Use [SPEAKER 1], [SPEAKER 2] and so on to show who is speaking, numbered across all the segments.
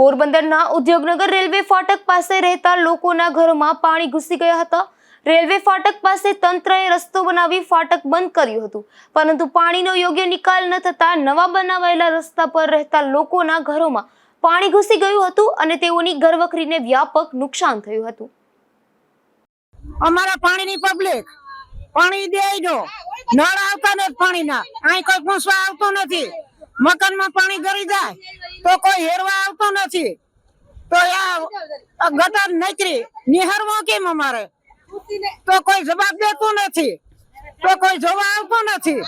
[SPEAKER 1] પોરબંદરના ઉદ્યોગનગર રેલવે ફાટક પાસે રહેતા લોકોના ઘરોમાં પાણી ઘૂસી ગયા હતા. રેલવે ફાટક પાસે તંત્રએ રસ્તો બનાવી ફાટક બંધ કર્યું હતું. પરંતુ પાણીનો યોગ્ય નિકાલ ન થતા નવા બનાવાયેલા રસ્તા પર રહેતા લોકોના ઘરોમાં પાણી ઘૂસી ગયું હતું અને તેઓની ઘરવખરીને વ્યાપક નુકસાન થયું હતું.
[SPEAKER 2] અમારા પાણીની પબ્લિક પાણી દે નળ આવતા નથી પાણીના. અહીં કોઈ પૂછવા આવતું નથી. મકાનમાં પાણી ગરી જાય તો કોઈ હેરવા આવતો નથી. તો ગટર નીકળી નિહારવો કેમ અમારે? તો કોઈ જવાબ દેતું નથી. તો કોઈ જોવા આવતો નથી.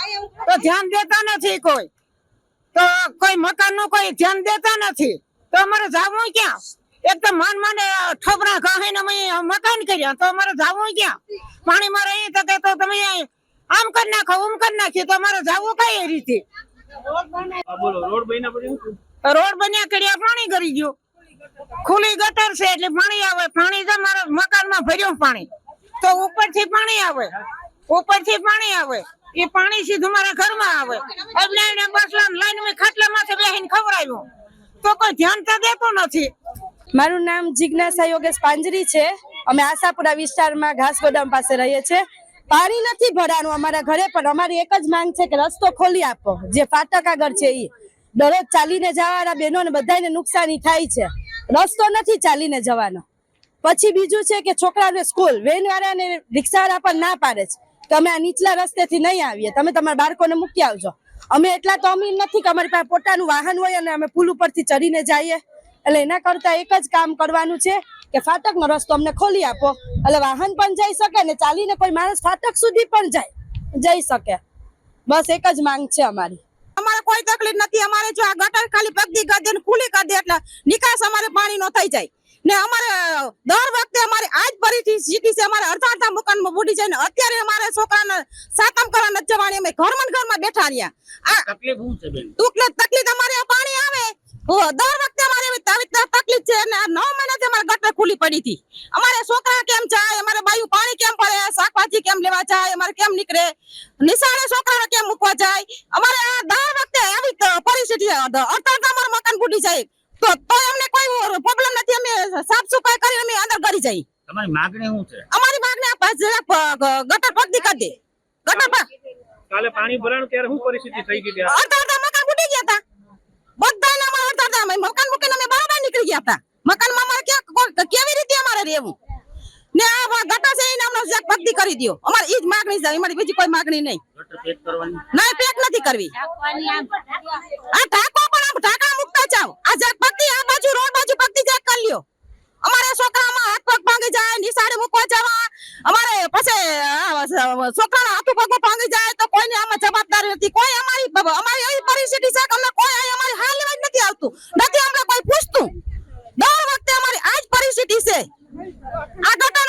[SPEAKER 2] તો ધ્યાન દેતા નથી કોઈ. તો કોઈ મકાનનું કોઈ ધ્યાન દેતા નથી. તો અમારે જાવું ક્યાં? એક તો માન માને ઠોકરા ખાઈને અમે મકાન કર્યા. તો અમારે જાવું ક્યાં? પાણી માં રહી શકે તો તમે આમ કરી નાખો ઉમ કરી નાખી તો અમારે જાવું કઈ રીતે?
[SPEAKER 3] રોડ બન્યા
[SPEAKER 2] કર્યા પાણી કરી ગયો. ખુલ્લી ગટર છે એટલે પાણી આવે. પાણી તો મારા મકાનમાં ભર્યું પાણી. તો ઉપરથી પાણી આવે. ઉપરથી પાણી આવે. એ પાણી સીધું મારા ઘરમાં આવે. એટલે એને બસ લાઈન મેં ખાટલામાંથી બેસીને ખવડાવ્યું. તો કોઈ ધ્યાન તો દેતું નથી.
[SPEAKER 4] મારું નામ જિજ્ઞાસા યોગેશ પાંજરી છે. અમે આશાપુરા વિસ્તારમાં ઘાસ ગોદામ પાસે રહીએ છીએ. પાણી નથી ભરાનું અમારા ઘરે, પણ અમારી એક જ માંગ છે કે રસ્તો ખોલી આપો. જે ફાટક આગળ છે એ દરરોજ ચાલીને જવાના બહેનોને બધાને નુકસાની થાય છે. રસ્તો નથી ચાલીને જવાનો. પછી બીજું છે કે છોકરાને સ્કૂલ વેન વાળાને રિક્ષાવાળા પણ ના પાડે છે. અમે આ નીચલા રસ્તેથી નહીં આવીએ. તમે તમારા બાળકોને મૂકી આવજો. અમે એટલા તો અમીર નથી કે અમારી પાસે પોતાનું વાહન હોય અને અમે પુલ ઉપરથી ચડીને જઈએ. એટલે એના કરતાં એક જ કામ કરવાનું છે. કે ફાટકનો રસ્તો અમને ખોલી આપો. એટલે વાહન પણ જઈ શકે ને ચાલીને કોઈ માણસ ફાટક સુધી પણ જાય. જઈ શકે. બસ એક જ માંગ છે અમારી.
[SPEAKER 2] અમારે કોઈ તકલીફ નથી. અમારે જો આ ગટર ખાલી પગદી કરી દે ને ખુલી કરી દે એટલે નિકાસ અમારે પાણી નો થઈ જાય. ને અમારે દર વખતે અમારે આજ પરિસ્થિતિ છે. અમારે અડધા અડધા મકાનમાં બુડી જાય ને અત્યારે અમારે છોકરાને સાતમ કરવા નથી જવાની અમે ઘરમાં ઘર ઘરમાં બેઠા રહ્યા. આ
[SPEAKER 3] તકલીફ
[SPEAKER 2] તકલીફ અમારે પાણી આવે. દર વખતે રીતના તકલીફ છે અને નવ મહિના થી અમારે ગટર ખુલી પડી હતી. અમારે છોકરા કેમ જાય? અમારે બાયું પાણી કેમ પડે? શાકભાજી કેમ લેવા જાય? અમારે કેમ નીકળે? નિશાળે છોકરાને કેમ મૂકવા જાય? અમારે આ દર વખતે આવી પરિસ્થિતિ અડધા અમારું મકાન ફૂટી જાય. તો તો અમને કોઈ પ્રોબ્લેમ નથી. અમે સાફ સફાઈ કરી અમે અંદર કરી જાય
[SPEAKER 3] તમારી માંગણી શું છે?
[SPEAKER 2] અમારી માંગણી આ ગટર પગદી કરી દે. ગટર
[SPEAKER 3] કાલે પાણી ભરાણ ત્યારે શું પરિસ્થિતિ થઈ ગઈ
[SPEAKER 2] અડધા મકાન ફૂટી ગયા હતા. બધા મકાન મૂકીને અમે ગયા હતા મકાનમાં અમારે ક્યાં કેવી રીતે અમારે રહેવું? ને આ ગટા છે એને અમને ભક્તિ કરી દ્યો. અમારે ઈ જ માગણી છે અમારી બીજી કોઈ માગણી નહીં.
[SPEAKER 3] ગટર પેક કરવાની?
[SPEAKER 2] ના પેક નથી કરવી. આ ઢાકો પણ આમ ઢાકા મુકતા જાવ આ જરાક ભક્તિ આ બાજુ રોડ બાજુ ભક્તિ જરાક કરી લ્યો. અમારે છોકરામાં હાથ પગ ભાંગી જાય નિશાળે મૂકવા જવા. અમારે પછી છોકરા છોકરાના હાથ પગ ભાંગી જાય તો કોઈને આમાં જવાબદારી નથી. કોઈ અમારી અમારી એવી પરિસ્થિતિ છે કે અમને કોઈ અહીં અમારી હાલ લેવા નથી આવતું. નથી અમને કોઈ પૂછતું. દર વખતે અમારી આ પરિસ્થિતિ છે. આ ઘટના